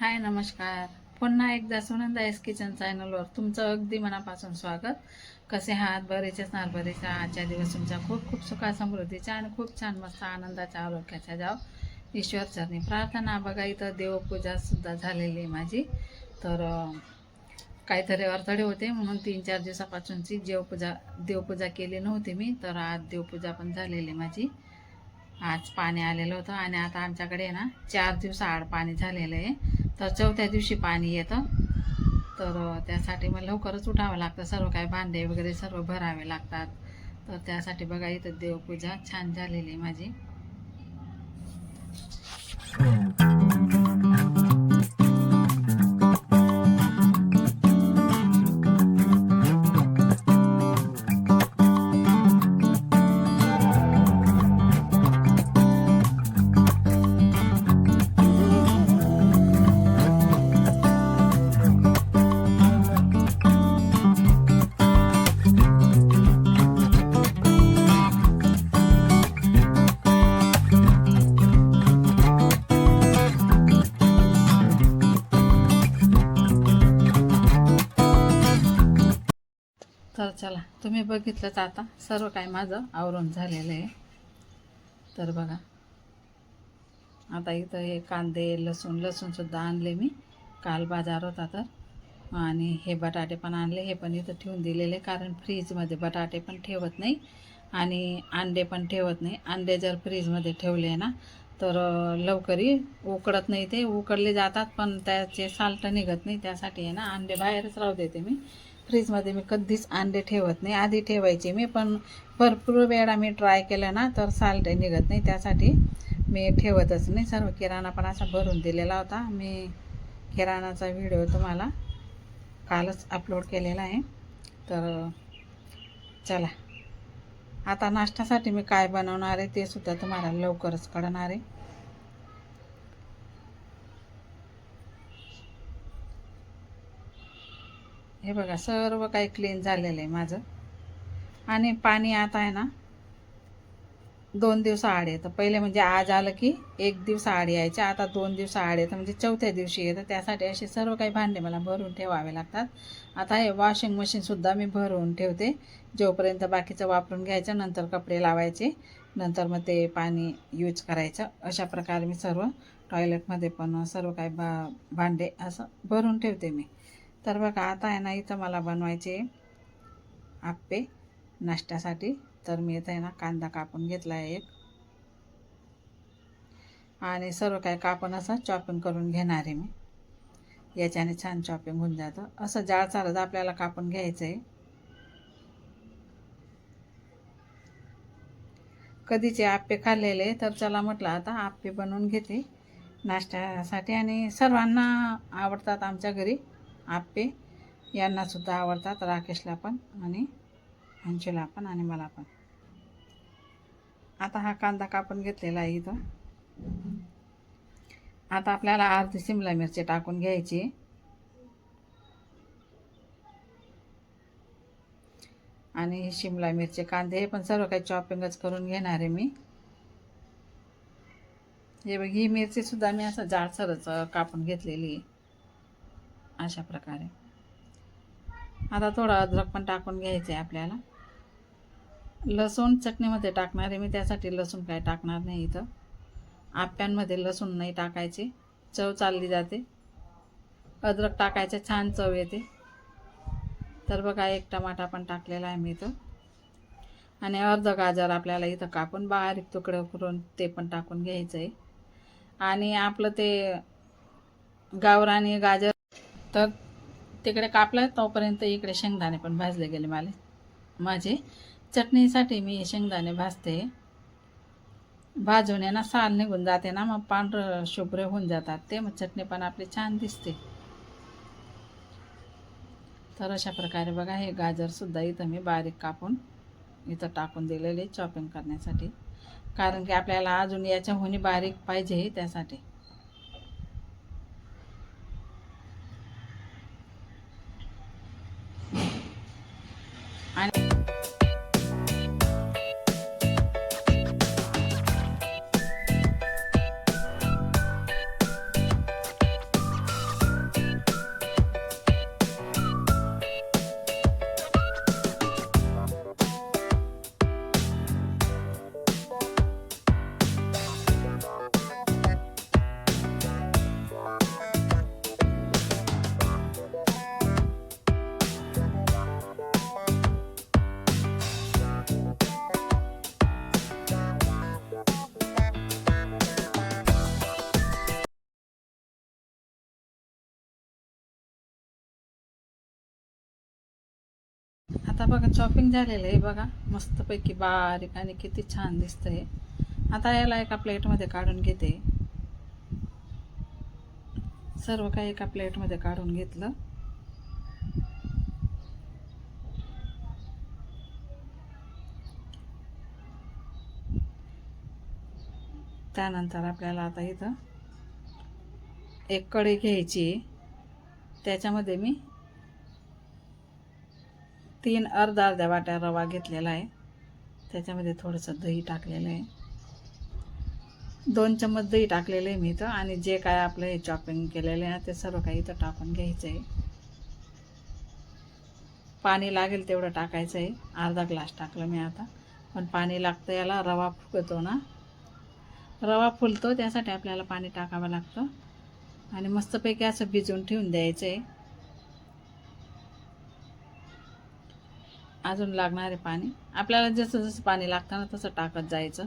हाय नमस्कार. पुन्हा एकदा सुनंदा एस किचन चॅनलवर तुमचं अगदी मनापासून स्वागत. कसे आहात? बरेचे असणार बरेच आजच्या दिवस तुमच्या खूप खूप सुखा समृद्धीच्या आणि खूप छान मस्त आनंदाच्या आरोग्याच्या जाव. ईश्वर चरणी प्रार्थना. बघा इथं देवपूजासुद्धा झालेली आहे माझी. तर काहीतरी अडथळे होते म्हणून तीन चार दिवसापासूनची देवपूजा देवपूजा केली नव्हती मी. तर आज देवपूजा पण झालेली माझी. आज पाणी आलेलं होतं आणि आता आमच्याकडे ना चार दिवसाआड पाणी झालेलं आहे. तर चौथ्या दिवशी पाणी येतं. तर त्यासाठी मग लवकरच उठावं लागतं. सर्व काही भांडे वगैरे सर्व भरावे लागतात. तर त्यासाठी बघा इथं देवपूजा छान झालेली आहे माझी. चला तुम्ही बघितलंच आता. सर्व काय माझं आवरून झालेलं आहे. तर बघा. आता इथं हे कांदे लसूण लसूणसुद्धा आणले मी. काल बाजार होता तर आणि हे बटाटे पण आणले. हे पण इथं ठेवून दिलेले कारण फ्रीजमध्ये बटाटे पण ठेवत नाही आणि अंडे पण ठेवत नाही. अंडे जर फ्रीजमध्ये ठेवले ना तर लवकरही उकडत नाही ते. उकडले जातात पण त्याचे साल्ट निघत नाही. त्यासाठी आहे ना अंडे बाहेरच राहू देते मी. फ्रीजमध्ये मी कधीच अंडे ठेवत नाही. आधी ठेवायचे मी पण भरपूर वेळा मी ट्राय केलं ना तर साल्ट निघत नाही. त्यासाठी मी ठेवतच नाही. सर्व किराणा पण असा भरून दिलेला होता. मी किराणाचा व्हिडिओ तुम्हाला कालच अपलोड केलेला आहे. तर चला. आता नाश्त्यासाठी मी काय बनवणार आहे ते सुद्धा तुम्हाला लवकरच कळणार आहे. हे बघा सर्व काही क्लीन झालेलं आहे माझं. आणि पाणी आता आहे ना दोन दिवसाआड येतं पहिले म्हणजे आज आलं की एक दिवसाआड यायचे आता दोन दिवसाआड येतं म्हणजे चौथ्या दिवशी येतं त्यासाठी असे सर्व काही भांडे मला भरून ठेवावे लागतात. आता हे वॉशिंग मशीनसुद्धा मी भरून ठेवते. जोपर्यंत बाकीचं वापरून घ्यायचं नंतर कपडे लावायचे नंतर मग ते पाणी यूज करायचं. अशा प्रकारे मी सर्व टॉयलेटमध्ये पण सर्व काही भा भांडे असं भरून ठेवते मी. तर बघा आता आहे ना इथं मला बनवायचे आप्पे नाश्त्यासाठी. तर मी इथं आहे ना कांदा कापून घेतला आहे एक. आणि सर्व काही कापून असं चॉपिंग करून घेणार आहे मी. याच्याने छान चॉपिंग होऊन जातं. असं जाळ चालत आपल्याला कापून घ्यायचं आहे कधीचे आप्पे खाल्लेले तर चला म्हटलं आता आप्पे बनवून घेते नाश्त्यासाठी. आणि सर्वांना आवडतात आमच्या घरी. आप्पे यांनासुद्धा आवडतात राकेशला पण आणि अंशूला पण आणि मला पण. आता हा कांदा कापून घेतलेला आहे इथं. आता आपल्याला अर्धी शिमला मिरची टाकून घ्यायची. आणि शिमला मिरची कांदे हे पण सर्व काही चॉपिंगच करून घेणार आहे मी. हे बघ ही मिरचीसुद्धा मी असं जाडसरच कापून घेतलेली आहे. अशा प्रकारे. आता थोडं अद्रक पण टाकून घ्यायचं आहे आपल्याला. लसूण चटणीमध्ये टाकणार आहे मी त्यासाठी लसूण काय टाकणार नाही इथं. आप्यांमध्ये लसूण नाही टाकायचे चव चालली जाते. अद्रक टाकायचे छान चव येते. तर बघा एक टमाटा पण टाकलेला आहे मी इथं. आणि अर्ध गाजर आपल्याला इथं कापून बारीक तुकडं करून ते पण टाकून घ्यायचं आहे आणि आपलं ते गावरानी गाजर तर तिकडे कापलं तोपर्यंत इकडे शेंगदाणे पण भाजले गेले मला. माझे चटणीसाठी मी शेंगदाणे भाजते. भाजून ना साल निघून जाते ना मग पांढरं शुभ्र होऊन जातात. ते मग चटणी पण आपली छान दिसते. तर अशा प्रकारे बघा हे गाजरसुद्धा इथं मी बारीक कापून इथं टाकून दिलेले चॉपिंग करण्यासाठी. कारण की आपल्याला अजून याच्या होणी बारीक पाहिजे त्यासाठी. बघा चॉपिंग झालेलं आहे बघा. मस्तपैकी बारीक आणि किती छान दिसतंय. आता याला एका प्लेटमध्ये काढून घेते. सर्व काही एका प्लेटमध्ये काढून घेतलं. त्यानंतर आपल्याला आता इथं एक कढई घ्यायची आहे. त्याच्यामध्ये मी तीन अर्धा अर्ध्या वाट्या रवा घेतलेला आहे. त्याच्यामध्ये थोडंसं दही टाकलेलं आहे. दोन चम्मच दही टाकलेलं आहे मी इथं आणि जे काय आपलं हे चॉपिंग केलेलं आहे ते सर्व काही इथं टाकून घ्यायचं आहे पाणी लागेल तेवढं टाकायचं आहे अर्धा ग्लास टाकलं मी आता. पण पाणी लागतं याला रवा फुगतो ना. रवा फुलतो त्यासाठी आपल्याला पाणी टाकावं लागतं. आणि मस्तपैकी असं भिजवून ठेवून द्यायचं आहे अजून लागणारे पाणी. आपल्याला जसं जसं पाणी लागतं ना तसं टाकत जायचं.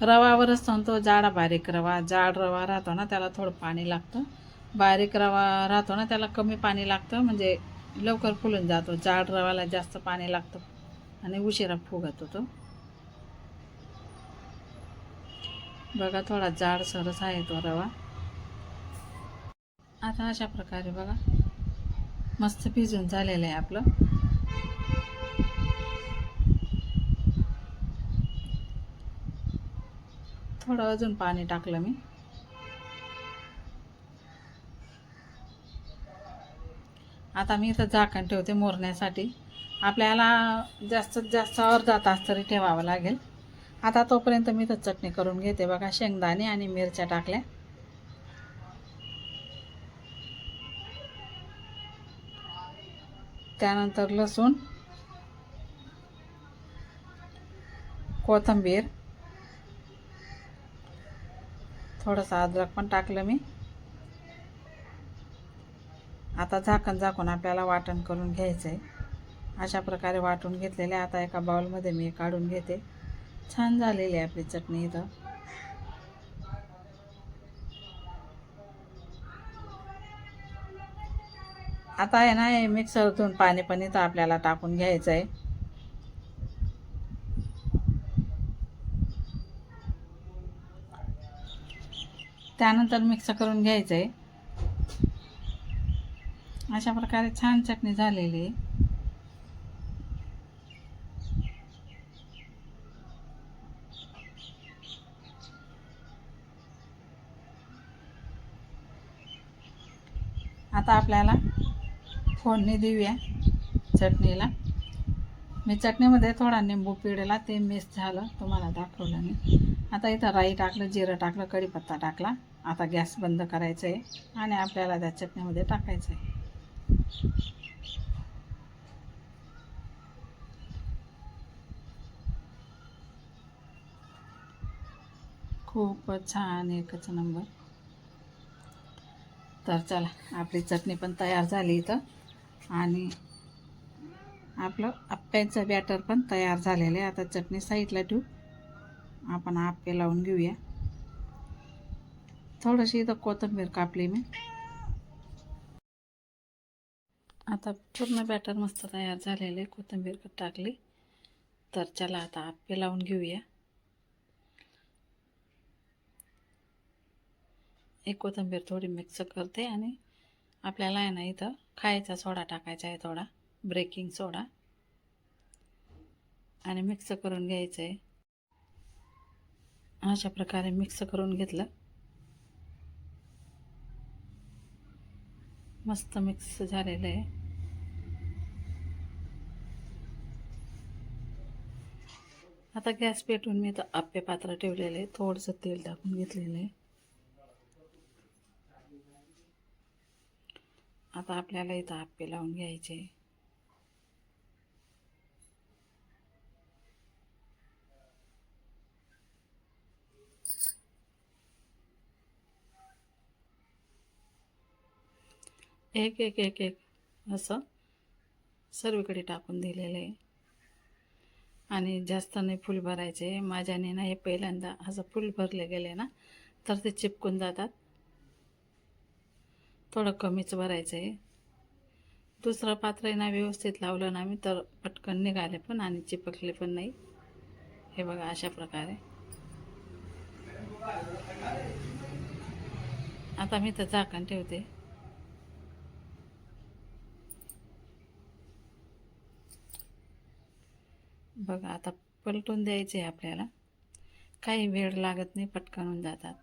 रवावरच सांगतो जाडा बारीक रवा जाड रवा राहतो ना त्याला थोडं पाणी लागतं. बारीक रवा राहतो ना त्याला कमी पाणी लागतं म्हणजे लवकर फुलून जातो. जाड रवाला जास्त पाणी लागतं आणि उशिरा फुगत होतो. बघा थोडा जाड सरस आहे तो रवा. आता अशा प्रकारे बघा. मस्त भिजून झालेलं आहे आपलं. थोडं अजून पाणी टाकलं मी. आता मी इथं झाकण ठेवते मोरण्यासाठी. आपल्याला जास्तीत जास्त अर्धा तास तरी ठेवावं लागेल. आता तोपर्यंत मी इथं चटणी करून घेते बघा शेंगदाणे आणि मिरच्या टाकल्या. त्यानंतर लसूण कोथिंबीर थोडंसं अद्रक पण टाकलं मी. आता झाकण झाकून आपल्याला वाटण करून घ्यायचं आहे अशा प्रकारे वाटून घेतलेले आता एका बाउलमध्ये मी काढून घेते. छान झालेली आहे आपली चटणी इथं. आता आहे ना हे मिक्सरतून पाणी पण इथं आपल्याला टाकून घ्यायचं आहे. त्यानंतर मिक्स करून घ्यायचं आहे. अशा प्रकारे छान चटणी झालेली आहे. आता आपल्याला फोडणी देऊया चटणीला. मी चटणीमध्ये थोडा निंबू पिळला ते मिस झालं तुम्हाला दाखवलं मी. आता इथं राई टाकलं जिरं टाकलं कढीपत्ता टाकला. आता गॅस बंद करायचं आहे आणि आपल्याला त्या चटणीमध्ये टाकायचं आहे खूपच छान एकच नंबर. तर चला आपली चटणी पण तयार झाली इथं. आणि आपलं आप्प्यांचं बॅटर पण तयार झालेलं आहे. आता चटणी साईडला ठेवू. आपण आप्पे लावून घेऊया. थोडीशी इथं कोथिंबीर कापली मी. आता पूर्ण बॅटर मस्त तयार झालेलं आहे. कोथिंबीर टाकली. तर चला आता आप्पे लावून घेऊया. एक कोथिंबीर थोडी मिक्स करते आणि आपल्याला आहे ना इथं खायचा सोडा टाकायचा आहे थोडा ब्रेकिंग सोडा आणि मिक्स करून घ्यायचं आहे अशा प्रकारे मिक्स करून घेतलं. मस्त मिक्स झालेलं आहे. आता गॅस पेटून मी तर आप्पे पात्र ठेवलेलं आहे. थोडंसं तेल टाकून घेतलेलं आहे. आता आपल्याला इथं आप्पे लावून घ्यायचे. एक एक एक एक असं सर्वीकडे टाकून दिलेलं आहे आणि जास्त नाही फुल भरायचे. माझ्याने ना हे पहिल्यांदा असं फुल भरले गेले ना तर ते चिपकून जातात. थोडं कमीच भरायचं आहे दुसरं पात्र ना व्यवस्थित लावलं ना मी तर पटकन निघाले पण आणि चिपकले पण नाही. हे बघा अशा प्रकारे. आता मी तर झाकण ठेवते. बघा आता पलटून द्यायचे आपल्याला. काही वेळ लागत नाही पटकन होऊन जातात.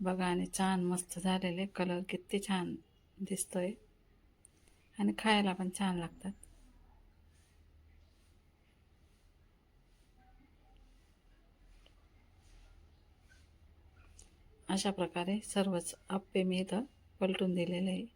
बघा आणि छान मस्त झालेले कलर किती छान दिसतोय. आणि खायला पण छान लागतात. अशा प्रकारे सर्वच आप्पे मी इथं पलटून दिलेले आहे.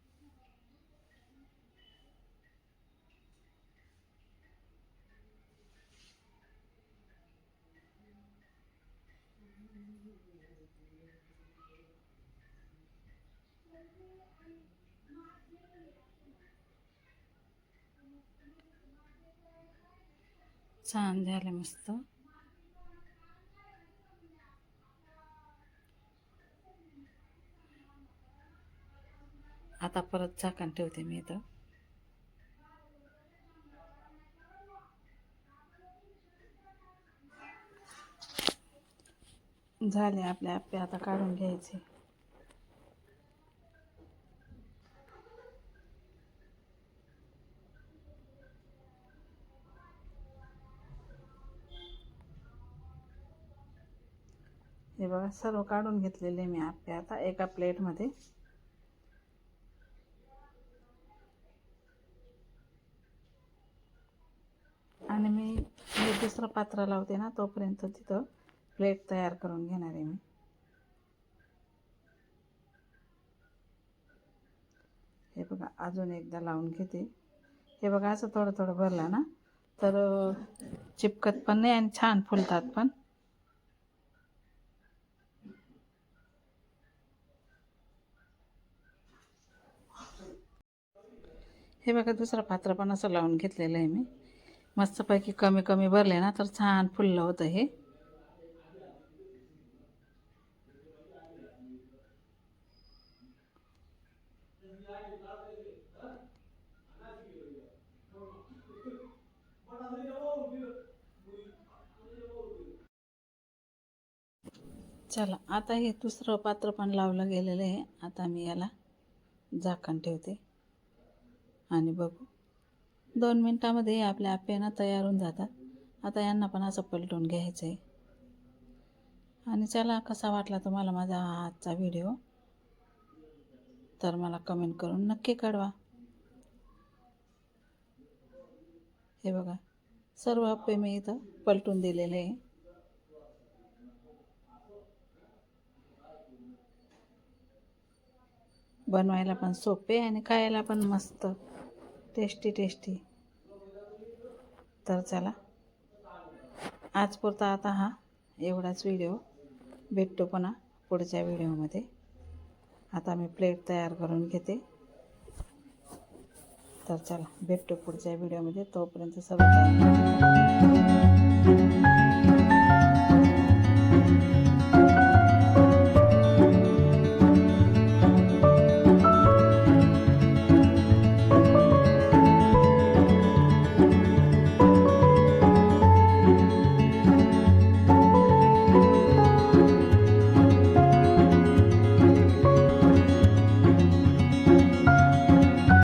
छान झाले मस्त. आता परत झाकण ठेवते मी इथं. झाले आपले आपे आता काढून घ्यायचे हे बघा सर्व काढून घेतलेले मी आपले आता एका प्लेटमध्ये आणि मी हे दुसरं पात्र लावते ना तोपर्यंत तिथं प्लेट तयार करून घेणार आहे मी. हे बघा अजून एकदा लावून घेते. हे बघा असं थोडं थोडं भरलं ना तर चिपकत पण नाही आणि छान फुलतात पण. हे बघा दुसरं पात्र पण असं लावून घेतलेलं आहे मी. मस्तपैकी कमी कमी भरले ना तर छान फुललं होतं हे. चला आता हे दुसरं पात्र पण लावलं गेलेलं आहे. आता मी याला झाकण ठेवते. आणि बघू. दोन मिनटामध्ये आपल्या आप्याना तयार होऊन जातात. आता यांना पण असं पलटून घ्यायचं आहे आणि चला कसा वाटला तुम्हाला माझा आजचा व्हिडिओ? तर मला कमेंट करून नक्की कळवा. हे बघा सर्व आप्पे मी इथं पलटून दिलेले आहे. बनवायला पण सोपे आणि खायला पण मस्त. टेस्टी टेस्टी तर चला. आजपुरता आता हा एवढाच व्हिडिओ भेटतो पुन्हा पुढच्या व्हिडिओमध्ये आता मी प्लेट तयार करून घेते. तर चला भेटतो पुढच्या व्हिडिओमध्ये तोपर्यंत सर्व